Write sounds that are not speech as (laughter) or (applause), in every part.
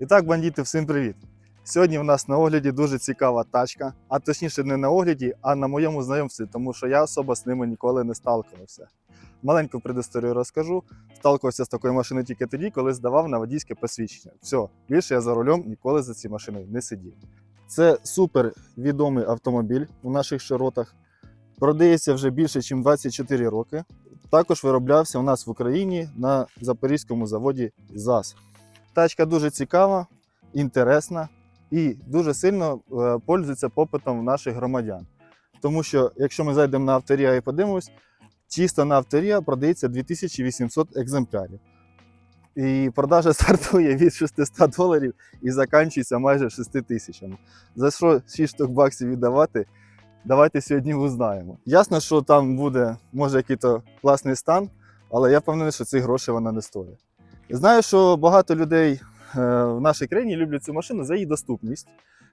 І так, бандити, всім привіт! Сьогодні в нас на огляді дуже цікава тачка, а точніше не на огляді, а на моєму знайомстві, тому що я особа з ними ніколи не сталкувався. Маленьку предісторію розкажу. Сталкувався з такою машиною тільки тоді, коли здавав на водійське посвідчення. Все, більше я за рулем ніколи за цією машиною не сидів. Це супер відомий автомобіль у наших широтах. Продається вже більше, ніж 24 роки. Також вироблявся у нас в Україні на запорізькому заводі ЗАЗ. Тачка дуже цікава, інтересна і дуже сильно е, пользується попитом наших громадян. Тому що, якщо ми зайдемо на авторія і подивимось, чисто на авторія продається 2800 екземплярів. І продажа (laughs) стартує від 600 доларів і закінчується майже 6 тисячами. За що 6 штук баксів віддавати? Давайте сьогодні узнаємо. Ясно, що там буде, може, який-то класний стан, але я впевнений, що ці гроші вона не стоїть. Знаю, що багато людей е, в нашій країні люблять цю машину за її доступність,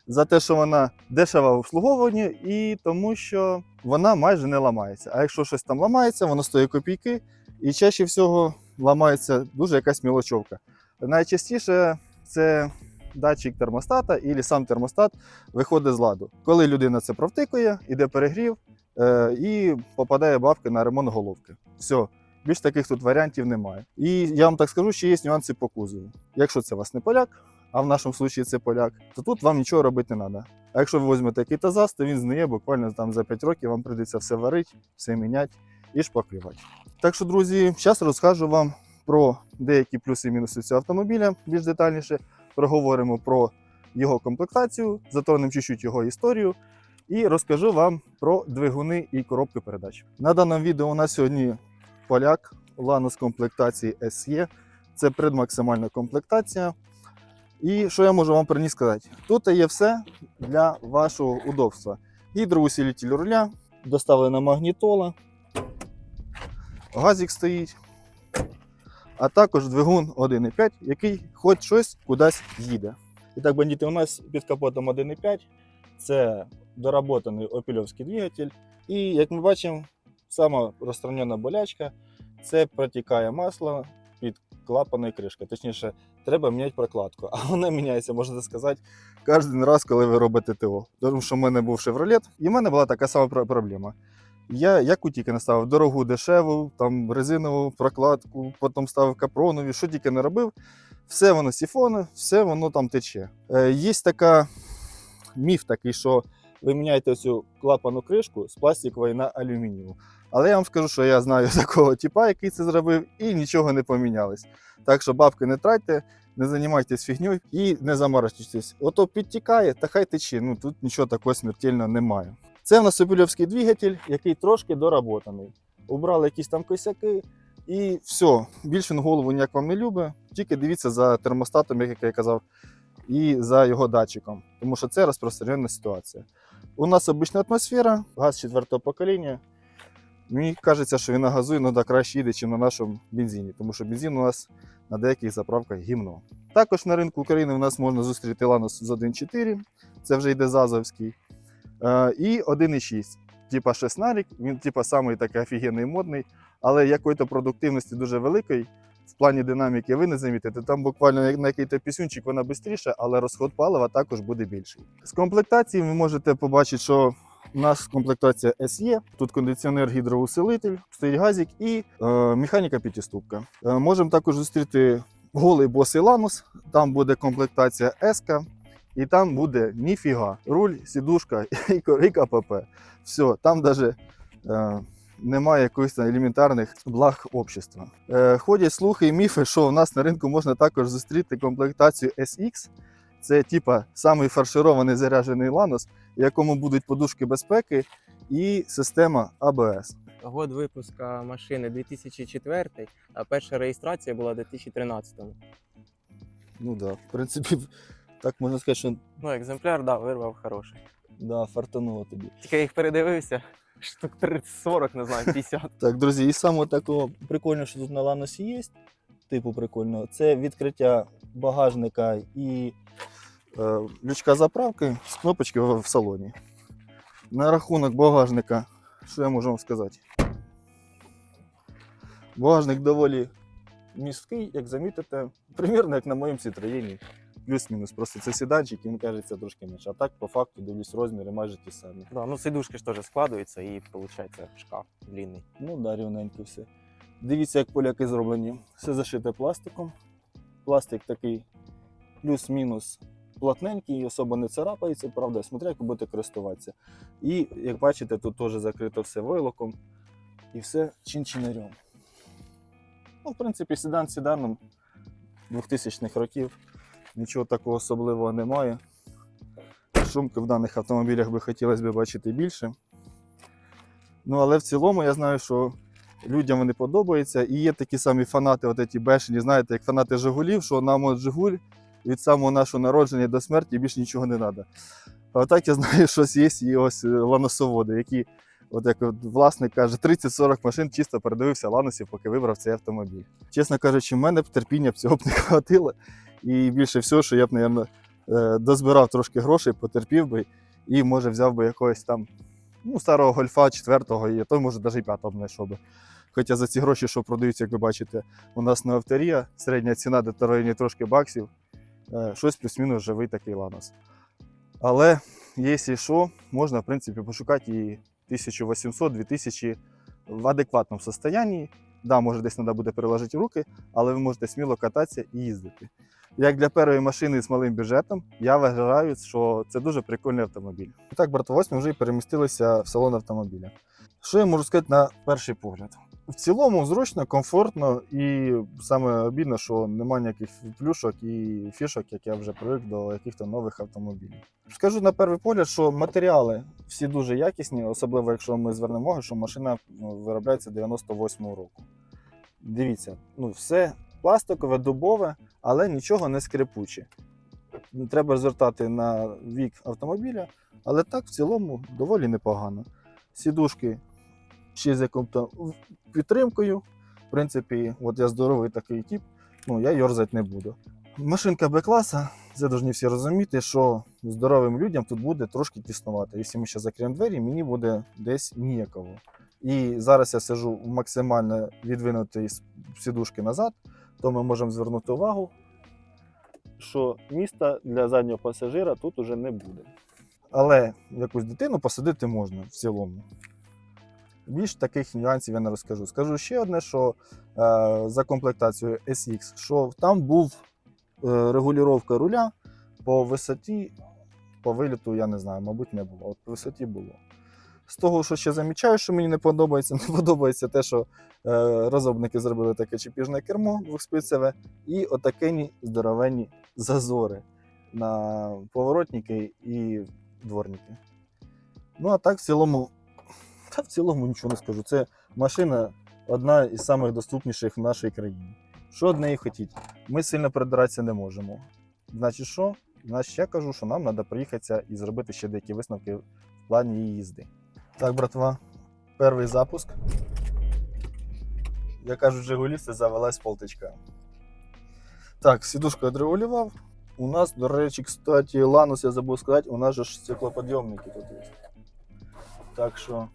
за те, що вона дешева в обслуговуванні, і тому, що вона майже не ламається. А якщо щось там ламається, воно стоїть копійки, і чаще всього ламається дуже якась мілочовка. Найчастіше це датчик термостата і сам термостат виходить з ладу. Коли людина це провтикує, іде перегрів е, і попадає бабки на ремонт головки. Все. Більш таких тут варіантів немає. І я вам так скажу, що є нюанси по кузову. Якщо це вас не поляк, а в нашому випадку це поляк, то тут вам нічого робити не треба. А якщо ви візьмете який ЗАЗ, то він зниє буквально там за 5 років, вам прийдеться все варити, все міняти і шпаклювати. Так що, друзі, зараз розкажу вам про деякі плюси і мінуси цього автомобіля більш детальніше. Проговоримо про його комплектацію, затронемо чуть-чуть його історію і розкажу вам про двигуни і коробки передач. На даному відео у нас сьогодні поляк Ланус комплектації SE. Це предмаксимальна комплектація. І що я можу вам про ній сказати? Тут є все для вашого удобства. Гідроусилитель руля, доставлена магнітола, газик стоїть, а також двигун 1.5, який хоч щось кудись їде. І так, бандити, у нас під капотом 1.5 це доработаний опільовський двигатель. І як ми бачимо, сама розстранена болячка це протікає масло під клапаною кришкою. Точніше, треба міняти прокладку. (laughs) А вона міняється, можна сказати, кожен раз, коли ви робите ТО. Тому що в мене був шевролет, і в мене була така сама проблема. Я яку тільки не ставив дорогу дешеву, там резинову прокладку, потім ставив капронові, що тільки не робив. Все воно сіфони, все воно там тече. Е, є така міф такий, що ви міняєте цю клапану кришку з пластикової на алюмінієву. Але я вам скажу, що я знаю (laughs) такого типа, який це зробив, і нічого не помінялось. Так що бабки не тратьте, не займайтесь фігньою і не заморочуйтесь. Ото підтікає, та хай тече. Ну тут нічого такого смертельного немає. Це в нас Опільовський двигатель, який трошки доработаний. Убрали якісь там косяки, і все. Більше він голову ніяк вам не любить. Тільки дивіться за термостатом, як я казав, і за його датчиком, тому що це розпространена ситуація. У нас обична атмосфера, газ четвертого покоління. Мені кажеться, що він на газу іноді краще їде, ніж на нашому бензині, тому що бензин у нас на деяких заправках гімно. Також на ринку України у нас можна зустріти Ланос з 1.4, це вже йде Зазовський, е, і 1.6. Типа шеснарик, він типа самий такий офігенний модний, але якої-то продуктивності дуже великої. В плані динаміки ви не замітите. Там буквально на який-то пісюнчик вона швидше, але розход палива також буде більший. З комплектації ви можете побачити, що у нас комплектація SE, тут кондиціонер гідроусилитель, стоїть газик і е, механіка п'ятиступка. Е, можемо також зустріти голий босий ланус, там буде комплектація S, і там буде ніфіга. Руль, сідушка і, і КПП. Все, там навіть е, немає якихось елементарних благ общества. Е, ходять слухи і міфи, що у нас на ринку можна також зустріти комплектацію SX. Це типа самий фарширований заряджений ланос, в якому будуть подушки безпеки і система ABS. Год випуска машини 2004, а перша реєстрація була у 2013. Ну да, в принципі, (laughs) так можна сказати, що Ну, екземпляр, да, вирвав хороший. да, фартануло тобі. Тільки я їх передивився, штук 30-40, не знаю, 50. (laughs) Так, друзі, і саме такого прикольного, що тут на ланосі є, типу прикольного, це відкриття багажника і лючка заправки з кнопочки в, салоні. На рахунок багажника, що я можу вам сказати? Багажник доволі місткий, як замітите, примірно як на моєму Citroёn плюс-мінус. Просто це сіданчик, він кажеться трошки менше. А так, по факту, дивлюсь, розміри майже ті самі. Да, ну сидушки ж теж складуються і виходить шкаф длинний. Ну, да, рівненько все. Дивіться, як поляки зроблені. Все зашите пластиком. Пластик такий плюс-мінус плотненький, особо не царапається, правда, смотря як будете користуватися. І, як бачите, тут теж закрито все войлоком і все чин-чинарем. Ну, в принципі, седан седаном 2000-х років. Нічого такого особливого немає. Шумки в даних автомобілях би хотілося б бачити більше. Ну, але в цілому я знаю, що людям вони подобаються. І є такі самі фанати, от ці бешені, знаєте, як фанати Жигулів, що нам от Жигуль від самого нашого народження до смерті більше нічого не треба. А отак я знаю, (laughs) що є і ось е, ланосоводи, які, от як власник каже, 30-40 машин чисто передивився ланосів, поки вибрав цей автомобіль. Чесно кажучи, в мене б терпіння б цього б не (laughs) хватило. І більше всього, що я б, мабуть, дозбирав трошки грошей, потерпів би і, може, взяв би якогось там ну, старого гольфа четвертого, і той, може, навіть і п'ятого знайшов би. Хоча за ці гроші, що продаються, як ви бачите, у нас на авторія, середня ціна де в районі трошки баксів, е, щось плюс-мінус живий такий ланос. Але, якщо що, можна, в принципі, пошукати і 1800-2000 в адекватному стані. Да, може, десь треба буде переложити руки, але ви можете сміло кататися і їздити. Як для першої машини з малим бюджетом, я вважаю, що це дуже прикольний автомобіль. Так, братовось, ми вже і перемістилися в салон автомобіля. Що я можу сказати на перший погляд? В цілому зручно, комфортно і саме обідно, що немає ніяких плюшок і фішок, як я вже привик до якихось нових автомобілів. Скажу на перший погляд, що матеріали всі дуже якісні, особливо якщо ми звернемо увагу, що машина ну, виробляється 98-го року. Дивіться, ну все пластикове, дубове, але нічого не скрипуче. Треба звертати на вік автомобіля, але так в цілому доволі непогано. Сідушки ще з яким-то підтримкою. В принципі, от я здоровий такий тип, ну я йорзати не буду. Машинка Б-класа, це повинні всі розуміти, що здоровим людям тут буде трошки тіснувати. Якщо ми ще закриємо двері, мені буде десь ніяково. І зараз я сижу максимально відвинутій с- сідушки назад, то ми можемо звернути увагу, що міста для заднього пасажира тут уже не буде. Але якусь дитину посадити можна в цілому. Більш таких нюансів я не розкажу. Скажу ще одне, що е, за комплектацією SX, що там був е, регулювання руля по висоті, по виліту, я не знаю, мабуть, не було. От по висоті було. З того, що ще замічаю, що мені не подобається, (laughs) не подобається те, що е, розробники зробили таке чіпіжне кермо двохспицеве і отакені здоровенні зазори на поворотники і дворники. Ну, а так в цілому, та в цілому нічого не скажу. Це машина одна із самих доступніших в нашій країні. Що од неї хотіть? Ми сильно придиратися не можемо. Значить, що? Значить, я кажу, що нам треба приїхатися і зробити ще деякі висновки в плані її їзди. Так, братва, перший запуск. Я кажу, Жигулісти завелась полтичка. Так, сідушку відрегулював. У нас, до речі, кстати, Ланус, я забув сказати, у нас же стеклоподйомники тут є. Так що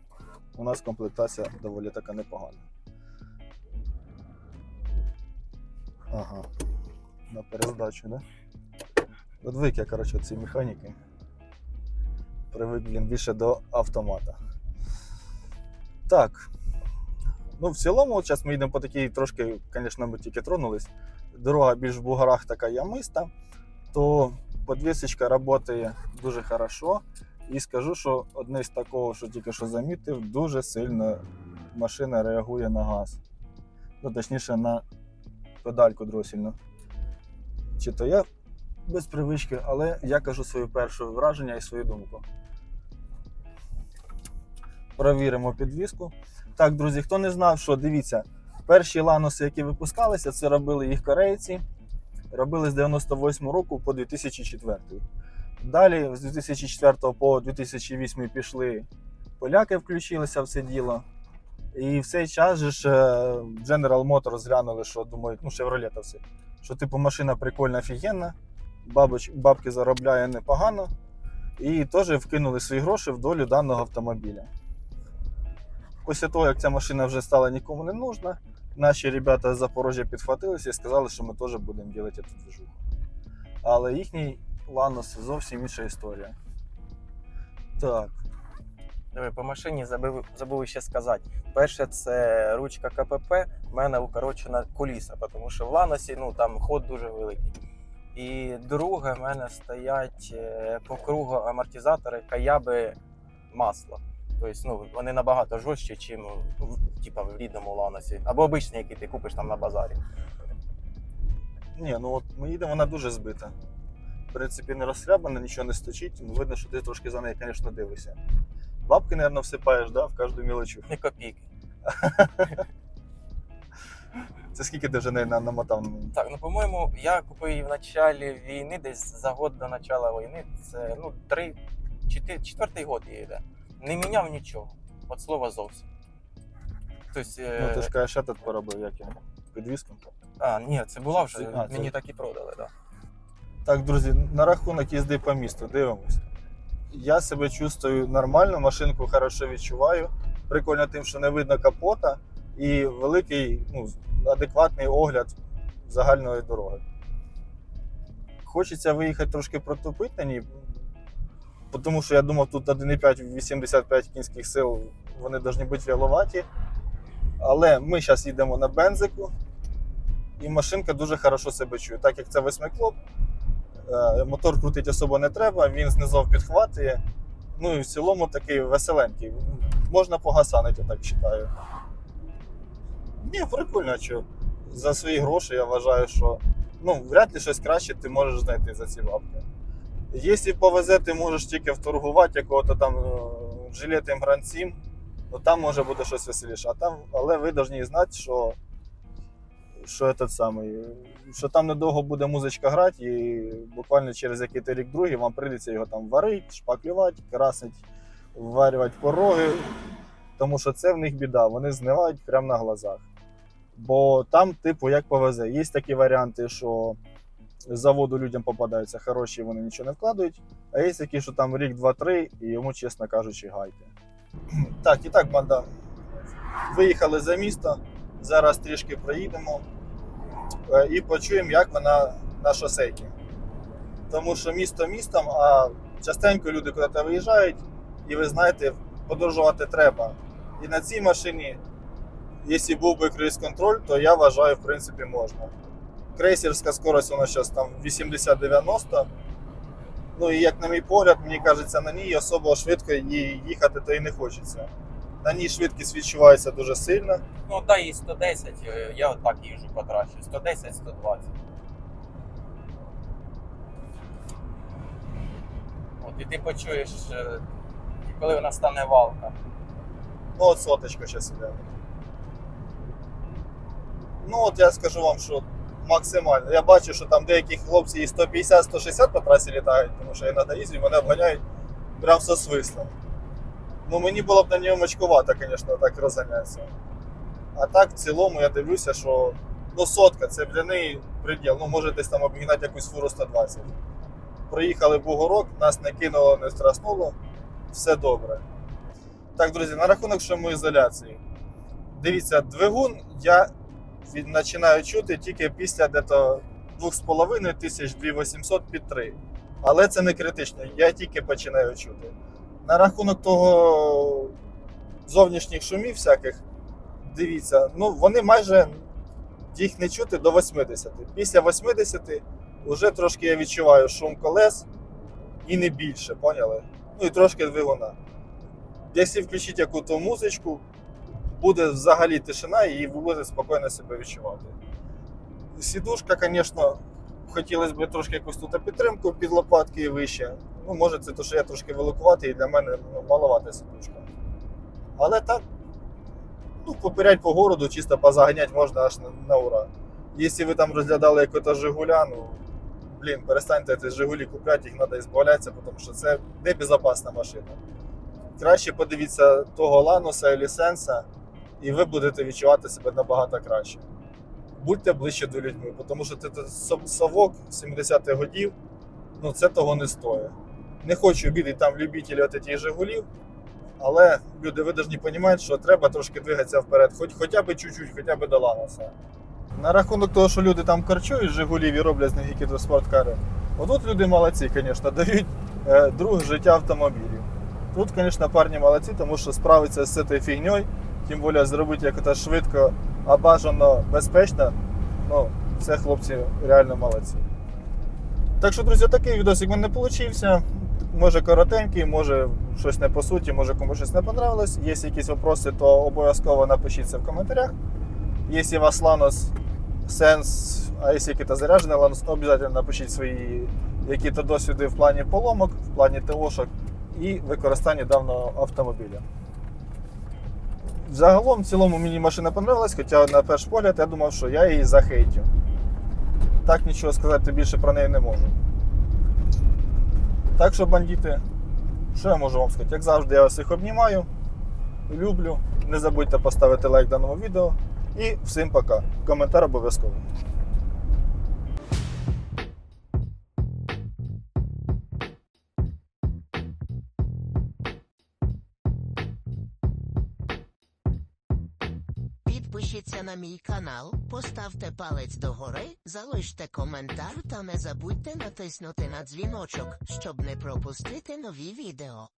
у нас комплектація доволі така непогана. Ага. На перездачу, да? Одвик я, коротше, цієї механіки. Привик, блін, більше до автомата. Так. Ну, в цілому, зараз ми йдемо по такій трошки, звісно, ми тільки тронулись. Дорога більш в бугорах така ямиста, то подвісочка працює дуже хорошо. І скажу, що одне з такого, що тільки що замітив, дуже сильно машина реагує на газ. Ну, точніше, на педальку дросільну. Чи то я без привички, але я кажу своє перше враження і свою думку. Провіримо підвіску. Так, друзі, хто не знав, що дивіться, перші ланоси, які випускалися, це робили їх корейці. Робили з 98 року по 2004. Далі з 2004 по 2008 пішли поляки, включилися в це діло. І в цей час же ж е, General Motors зглянули, що думають, ну Chevrolet та все, що типу машина прикольна, офігенна, бабоч, бабки заробляє непогано. І теж вкинули свої гроші в долю даного автомобіля. Після того, як ця машина вже стала нікому не нужна, наші ребята з Запорожжя підхватилися і сказали, що ми теж будемо робити цю движуху. Але їхній Ланос зовсім інша історія. Так, Диви, по машині забув, забув ще сказати. Перше, це ручка КПП, в мене укорочена коліса, тому що в Ланосі ну, там ход дуже великий. І друге, в мене стоять е, по кругу амортизатори каяби масла. Тобто ну, вони набагато жорстче, ніж в, типа, в рідному Ланосі. Або обичні, які ти купиш там на базарі. ні, ну от ми їдемо, вона дуже збита. В принципі, не розхлябана, нічого не сточить. Ну, видно, що ти трошки за нею, звісно, дивишся. Бабки, мабуть, всипаєш, да, в кожну мілочу. Не копійки. (laughs) Це скільки ти вже неї на- намотав? Так, ну по-моєму, я купив її в началі війни, десь за год до начала війни. Це ну, три, чотири, четвертий год її йде. Не міняв нічого. От слова зовсім. Тобто, е, Ну, ти ж кажеш, этот поробив, як його? Підвіску? а, ні, це була вже, а, це- мені так і продали, так. Так, друзі, на рахунок їзди по місту, дивимось. Я себе чувствую нормально, машинку хорошо відчуваю. Прикольно тим, що не видно капота і великий, ну, адекватний огляд загальної дороги. Хочеться виїхати трошки ній, тому що я думав, тут 1,5 85 кінських сил вони повинні бути віловаті. Але ми зараз їдемо на бензику, і машинка дуже хорошо себе чує. Так як це восьмиклоп, Мотор крутити особо не треба, він знизу підхватує. Ну і в цілому такий веселенький. Можна погасанити, я так вважаю. Ні, прикольно, що. За свої гроші я вважаю, що ну, вряд ли щось краще ти можеш знайти за ці бабки. Якщо повезе, ти можеш тільки вторгувати якого-то там е, жилетом Grand 7, ну там може бути щось веселіше. А там, але ви повинні знати, що що этот самий, що там недовго буде музичка грати, і буквально через який рік другий вам прийдеться його там варити, шпаклювати, красить, варювати пороги. Тому що це в них біда, вони знивають прямо на глазах. Бо там, типу, як повезе. Є такі варіанти, що з заводу людям попадаються хороші, вони нічого не вкладають. А є такі, що там рік, два-три, і йому, чесно кажучи, гайте. (clears throat) Так, і так, банда. Виїхали за місто. Зараз трішки проїдемо е, і почуємо, як вона на шосейці. Тому що місто містом, а частенько люди куди виїжджають, і ви знаєте, подорожувати треба. І на цій машині, якщо був би круїз-контроль, то я вважаю, в принципі, можна. Крейсерська скорость нас зараз там 80-90. Ну і як на мій погляд, мені кажеться, на ній особо швидко їхати то і не хочеться. На ній швидкість відчувається дуже сильно. Ну, дай їй 110, е, я отак їжджу по трасі. 110-120. От і ти почуєш, е, коли вона стане валка. Ну, от соточка зараз іде. Ну, от я скажу вам, що максимально. Я бачу, що там деякі хлопці і 150-160 по трасі літають, тому що я на доїзді мене обганяють прям со свислом. Ну, мені було б на ньому очкувато, звісно, так розганятися. А так, в цілому, я дивлюся, що ну, сотка це для неї приділ. Ну, може десь там обігнати якусь фуру 120. Проїхали Бугорок, нас не кинуло, не страснуло, все добре. Так, друзі, на рахунок шумоізоляції. Дивіться, двигун я починаю чути тільки після дето 2,5 тисяч 2800 під 3. Але це не критично, я тільки починаю чути. На рахунок того зовнішніх шумів всяких, дивіться, ну вони майже їх не чути до 80. Після 80 вже трошки я відчуваю шум колес і не більше, поняли? Ну і трошки двигуна. Якщо включити яку-то музичку, буде взагалі тишина і ви будете спокійно себе відчувати. Сідушка, звісно, хотілося б трошки якусь тут підтримку під лопатки і вище. Ну, може, це те, що я трошки великуватий і для мене ну, маловата сідушка. Але так, ну, попирять по городу, чисто позаганяти можна аж на, на ура. Якщо ви там розглядали якого-то Жигуля, ну, блін, перестаньте ці Жигулі купляти, їх треба збавлятися, тому що це небезпечна машина. Краще подивіться того Лануса і Сенса, і ви будете відчувати себе набагато краще. Будьте ближче до людьми, тому що це совок 70-х годів, ну це того не стоїть. Не хочу обідати там любителі от цих Жигулів, але люди, ви повинні розуміти, що треба трошки двигатися вперед, хоч, хоча б чуть-чуть, хоча б до Лануса. На рахунок того, що люди там корчують Жигулів і роблять з них якісь спорткари, Отут люди молодці, звісно, дають е, друг життя автомобілів. Тут, звісно, парні молодці, тому що справиться з цією фігньою, тим більше зробити як це швидко, а бажано безпечно. Ну, це хлопці реально молодці. Так що, друзі, такий відосик в мене вийшов. Може коротенький, може щось не по суті, може комусь щось не понравилось. Є якісь питання, то обов'язково напишіть це в коментарях. Якщо у вас Ланос сенс, а якщо якийсь заряджений Ланос, обов'язково напишіть свої які-то досвіди в плані поломок, в плані ТОшок і використання даного автомобіля. Загалом, в цілому мені машина понравилась, хоча на перший погляд я думав, що я її захейтю. Так нічого сказати більше про неї не можу. Так що, бандити, що я можу вам сказати? Як завжди, я вас всіх обнімаю, люблю. Не забудьте поставити лайк даному відео. І всім пока. Коментар обов'язково. На мій канал, поставте палець догори, залиште коментар та не забудьте натиснути на дзвіночок, щоб не пропустити нові відео.